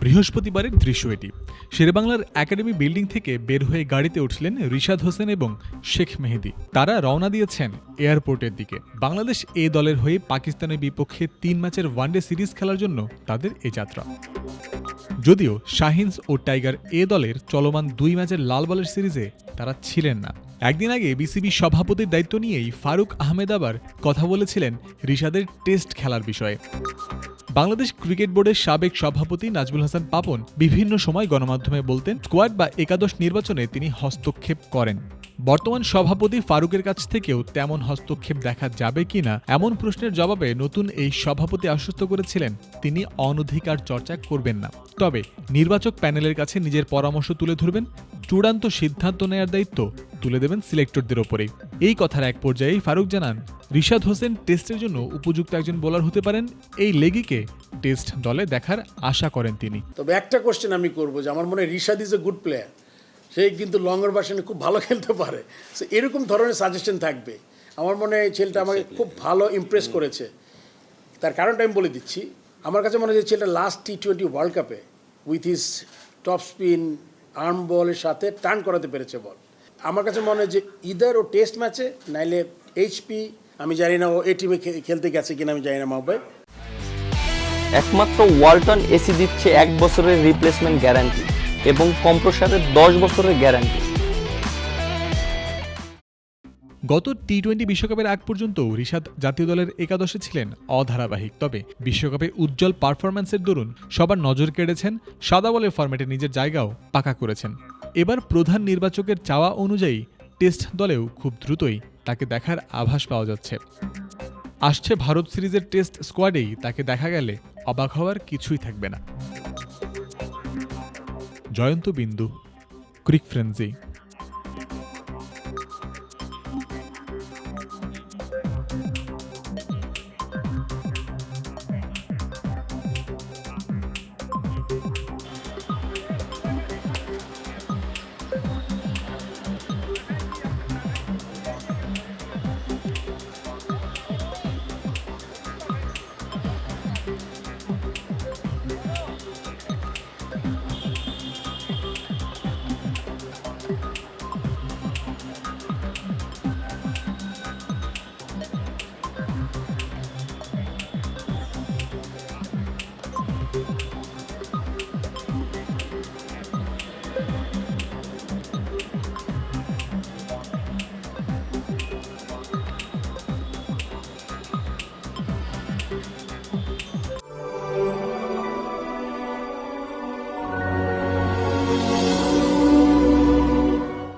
বৃহস্পতিবারের দৃশ্য এটি। শেরেবাংলার একাডেমি বিল্ডিং থেকে বের হয়ে গাড়িতে উঠলেন রিশাদ হোসেন এবং শেখ মেহেদি। তারা রওনা দিয়েছেন এয়ারপোর্টের দিকে। বাংলাদেশ এ দলের হয়ে পাকিস্তানের বিপক্ষে তিন ম্যাচের ওয়ানডে সিরিজ খেলার জন্য তাদের এ যাত্রা। যদিও শাহিনস ও টাইগার এ দলের চলমান দুই ম্যাচের লাল বলের সিরিজে তারা ছিলেন না। একদিন আগে বিসিবি সভাপতির দায়িত্ব নিয়েই ফারুক আহমেদ আবার কথা বলেছিলেন রিশাদের টেস্ট খেলার বিষয়ে। বাংলাদেশ ক্রিকেট বোর্ডের সাবেক সভাপতি নাজমুল হাসান পাপন বিভিন্ন সময় গণমাধ্যমে বলতেন, স্কোয়াড বা একাদশ নির্বাচনে তিনি হস্তক্ষেপ করেন। বর্তমান সভাপতি ফারুকের কাছ থেকেও তেমন হস্তক্ষেপ দেখা যাবে কিনা এমন প্রশ্নের জবাবে নতুন এই সভাপতি আশ্বস্ত করেছিলেন, তিনি অনধিকার চর্চা করবেন না। তবে নির্বাচক প্যানেলের কাছে নিজের পরামর্শ তুলে ধরবেন। চূড়ান্ত সিদ্ধান্ত নেয়ার দায়িত্ব তুলে দেবেন সিলেক্টরদের ওপরেই। এই কথার এক পর্যায়েই ফারুক জানান রিশাদ হোসেন টেস্টের জন্য উপযুক্ত একজন বোলার হতে পারেন এই লেগিকে টেস্ট দলে দেখার আশা করেন তিনি। তবে একটা কোশ্চেন আমি করব যে আমার মনে হয় Rishad is a good player সে কিন্তু লঙ্গর ভার্সনে খুব ভালো খেলতে পারে। সো এরকম ধরনের সাজেশন থাকবে। আমার মনে হয় ছেলেটা আমাকে খুব ভালো ইমপ্রেস করেছে। তার কারণটা আমি বলে দিচ্ছি আমার কাছে মনে হয় যে ছেলেটা লাস্ট টি টোয়েন্টি ওয়ার্ল্ড কাপে with his top spin arm বলের সাথে টার্ন করাতে পেরেছে বল আমার কাছে মনে হয় যে ইদার ও টেস্ট ম্যাচে নাইলে এইচপি আমি জানি না ও এ টিমে খেলতে গেছে কিনা আমি জানি না মাহবাই একমাত্র ওয়ালটন এসি দিচ্ছে এক বছরের রিপ্লেসমেন্ট গ্যারান্টি এবং কম্প্রসারের দশ বছরের গ্যারান্টি গত টি টোয়েন্টি বিশ্বকাপের আগ পর্যন্ত রিশাদ জাতীয় দলের একাদশে ছিলেন অধারাবাহিক তবে বিশ্বকাপে উজ্জ্বল পারফরম্যান্সের দরুন সবার নজর কেড়েছেন সাদা বলের ফরম্যাটে নিজের জায়গাও পাকা করেছেন। এবার প্রধান নির্বাচকের চাওয়া অনুযায়ী টেস্ট দলেও খুব দ্রুতই তাকে দেখার আভাস পাওয়া যাচ্ছে। আসছে ভারত সিরিজের টেস্ট স্কোয়াডেই তাকে দেখা গেলে অবাক হওয়ার কিছুই থাকবে না। জয়ন্ত বিন্দু, ক্রিক ফ্রেন্সি।